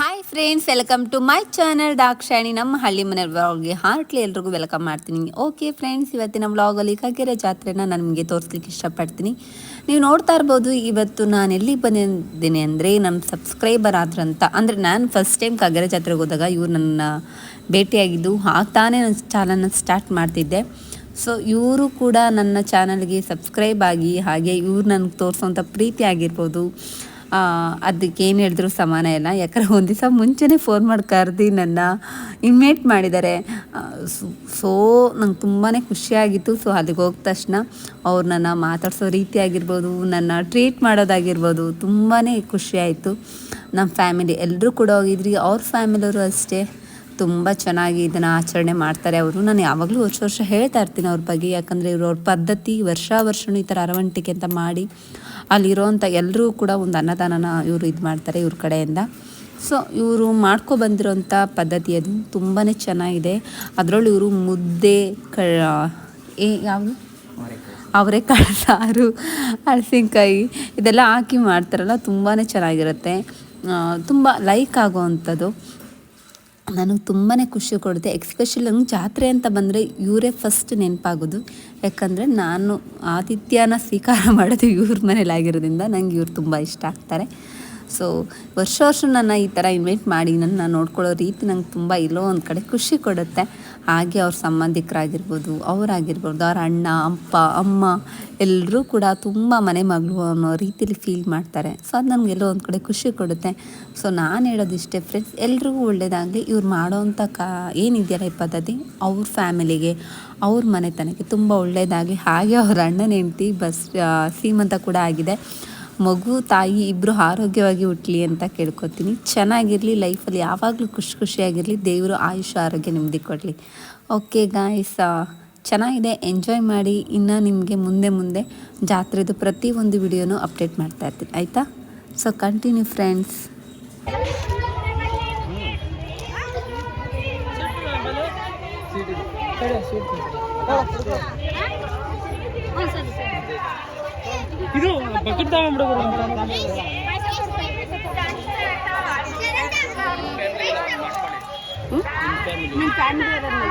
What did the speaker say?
Hi friends welcome to my channel Dakshayani ನಮ್ಮ ಹಳ್ಳಿ ಮನೆ ವ್ಲಾಗ್ಗೆ ಹಾರ್ಟ್ಲಿ ಎಲ್ರಿಗೂ ವೆಲ್ಕಮ್ ಮಾಡ್ತೀನಿ. ಓಕೆ ಫ್ರೆಂಡ್ಸ್ ಇವತ್ತಿನ ವ್ಲಾಗಲ್ಲಿ ಕಗೆರೆ ಜಾತ್ರೆನ ನಾನು ನಿಮಗೆ ತೋರಿಸ್ಲಿಕ್ಕೆ ಇಷ್ಟಪಡ್ತೀನಿ. ನೀವು ನೋಡ್ತಾ ಇರ್ಬೋದು, ಇವತ್ತು ನಾನು ಎಲ್ಲಿಗೆ ಬಂದಿದ್ದೀನಿ ಅಂದರೆ ನಮ್ಮ ಸಬ್ಸ್ಕ್ರೈಬರ್ ಆದ್ರಂತ. ಅಂದರೆ ನಾನು ಫಸ್ಟ್ ಟೈಮ್ ಕಗೆರೆ ಜಾತ್ರೆಗೆ ಹೋದಾಗ ಇವ್ರು ನನ್ನ ಭೇಟಿಯಾಗಿದ್ದು ತಾನೇ ನನ್ನ ಚಾನಲ್ನ ಸ್ಟಾರ್ಟ್ ಮಾಡ್ತಿದ್ದೆ. ಸೊ ಇವರು ಕೂಡ ನನ್ನ ಚಾನಲ್ಗೆ ಸಬ್ಸ್ಕ್ರೈಬ್ ಆಗಿ, ಹಾಗೆ ಇವ್ರು ನನಗೆ ತೋರಿಸೋಂಥ ಪ್ರೀತಿ ಆಗಿರ್ಬೋದು. ಅದಕ್ಕೆ ಏನು ಹೇಳಿದ್ರು ಸಮಾನ ಇಲ್ಲ. ಯಾಕಂದ್ರೆ ಒಂದು ದಿವಸ ಮುಂಚೆನೇ ಫೋನ್ ಮಾಡಿ ಕರೆದು ನನ್ನ ಇನ್ವೈಟ್ ಮಾಡಿದ್ದಾರೆ ಸೋ ನಂಗೆ ತುಂಬಾ ಖುಷಿಯಾಗಿತ್ತು. ಸೊ ಅಲ್ಲಿಗೆ ಹೋದ ತಕ್ಷಣ ಅವ್ರು ನನ್ನ ಮಾತಾಡ್ಸೋ ರೀತಿ ಆಗಿರ್ಬೋದು, ನನ್ನ ಟ್ರೀಟ್ ಮಾಡೋದಾಗಿರ್ಬೋದು ತುಂಬಾ ಖುಷಿಯಾಯಿತು ನಮ್ಮ ಫ್ಯಾಮಿಲಿ ಎಲ್ಲರೂ ಕೂಡ ಹೋಗಿದ್ರಿ. ಅವ್ರ ಫ್ಯಾಮಿಲಿಯವರು ಅಷ್ಟೇ. ತುಂಬ ಚೆನ್ನಾಗಿ ಇದನ್ನು ಆಚರಣೆ ಮಾಡ್ತಾರೆ ಅವರು. ನಾನು ಯಾವಾಗಲೂ ವರ್ಷ ವರ್ಷ ಹೇಳ್ತಾ ಇರ್ತೀನಿ ಅವ್ರ ಬಗ್ಗೆ, ಯಾಕಂದರೆ ಇವರು ಅವ್ರ ಪದ್ಧತಿ ವರ್ಷ ವರ್ಷವೂ ಈ ಥರ ಅರವಂಟಿಕೆ ಅಂತ ಮಾಡಿ ಅಲ್ಲಿರೋವಂಥ ಎಲ್ಲರೂ ಕೂಡ ಒಂದು ಅನ್ನದಾನನ ಇವರು ಇದು ಮಾಡ್ತಾರೆ ಇವ್ರ ಕಡೆಯಿಂದ. ಸೊ ಇವರು ಮಾಡ್ಕೊ ಬಂದಿರೋಂಥ ಪದ್ಧತಿ ಅದು ತುಂಬಾ ಚೆನ್ನಾಗಿದೆ. ಅದರಲ್ಲೂ ಇವರು ಮುದ್ದೆ, ಕ, ಏ, ಯಾವುದು? ಅವರೆಕಾಳು, ಸಾರು ಹಳಸಿನಕಾಯಿ ಇದೆಲ್ಲ ಹಾಕಿ ಮಾಡ್ತಾರಲ್ಲ ತುಂಬಾ ಚೆನ್ನಾಗಿರುತ್ತೆ. ತುಂಬ ಲೈಕ್ ಆಗೋವಂಥದ್ದು. ನನಗೆ ತುಂಬಾ ಖುಷಿ ಕೊಡುತ್ತೆ ಎಕ್ಸ್ಪೆಷಲ್ ನಂಗೆ ಜಾತ್ರೆ ಅಂತ ಬಂದರೆ ಇವರೇ ಫಸ್ಟ್ ನೆನಪಾಗೋದು. ಯಾಕಂದರೆ ನಾನು ಆತಿಥ್ಯನ ಸ್ವೀಕಾರ ಮಾಡೋದು ಇವ್ರ ಮನೇಲಿ ಆಗಿರೋದ್ರಿಂದ ನಂಗೆ ಇವ್ರು ತುಂಬ ಇಷ್ಟ ಆಗ್ತಾರೆ. ಸೊ ವರ್ಷ ವರ್ಷ ನನ್ನ ಈ ಥರ ಇನ್ವೈಟ್ ಮಾಡಿ ನನ್ನ ನೋಡ್ಕೊಳ್ಳೋ ರೀತಿ ನಂಗೆ ತುಂಬ ಇಲ್ಲೋ ಒಂದು ಕಡೆ ಖುಷಿ ಕೊಡುತ್ತೆ. ಹಾಗೆ ಅವ್ರ ಸಂಬಂಧಿಕರಾಗಿರ್ಬೋದು, ಅವರಾಗಿರ್ಬೋದು, ಅವ್ರ ಅಣ್ಣ, ಅಪ್ಪ, ಅಮ್ಮ ಎಲ್ಲರೂ ಕೂಡ ತುಂಬ ಮನೆ ಮಗಳು ಅನ್ನೋ ರೀತಿಲಿ ಫೀಲ್ ಮಾಡ್ತಾರೆ. ಸೊ ಅದು ನನಗೆಲ್ಲೋ ಒಂದು ಕಡೆ ಖುಷಿ ಕೊಡುತ್ತೆ. ಸೊ ನಾನು ಹೇಳೋದು ಇಷ್ಟೇ ಫ್ರೆಂಡ್ಸ್ ಎಲ್ರಿಗೂ ಒಳ್ಳೆಯದಾಗಲಿ ಇವ್ರು ಮಾಡೋವಂಥ ಕಾ, ಏನಿದೆಯಲ್ಲ ಈ ಪದ್ಧತಿ? ಅವ್ರ ಫ್ಯಾಮಿಲಿಗೆ, ಅವ್ರ ಮನೆತನಕ್ಕೆ ತುಂಬ ಒಳ್ಳೆಯದಾಗಲಿ ಹಾಗೆ ಅವ್ರ ಅಣ್ಣನ ಹೆಂಡ್ತಿ ಬಸ್ ಸೀಮಂತ ಕೂಡ ಆಗಿದೆ. ಮಗು, ತಾಯಿ ಇಬ್ಬರು ಆರೋಗ್ಯವಾಗಿ ಹುಟ್ಟಲಿ ಅಂತ ಕೇಳ್ಕೊತೀನಿ. ಚೆನ್ನಾಗಿರಲಿ, ಲೈಫಲ್ಲಿ ಯಾವಾಗಲೂ ಖುಷಿ ಖುಷಿಯಾಗಿರಲಿ, ದೇವರು ಆಯುಷ, ಆರೋಗ್ಯ ನೆಮ್ಮದಿ ಕೊಡಲಿ. ಓಕೆ ಗಾಯ್ಸ್ ಚೆನ್ನಾಗಿದೆ. ಎಂಜಾಯ್ ಮಾಡಿ. ಇನ್ನು ನಿಮಗೆ ಮುಂದೆ ಮುಂದೆ ಜಾತ್ರೆದು ಪ್ರತಿಯೊಂದು ವಿಡಿಯೋನೂ ಅಪ್ಡೇಟ್ ಮಾಡ್ತಾ ಇರ್ತೀನಿ. ಆಯಿತಾ? ಸೊ ಕಂಟಿನ್ಯೂ ಫ್ರೆಂಡ್ಸ್ ಇದು ಬಕೆಟ್ ತಗೊಂಡ್ಬಿಡು ನಿಮ್ಮ ಫ್ಯಾಮಿಲಿ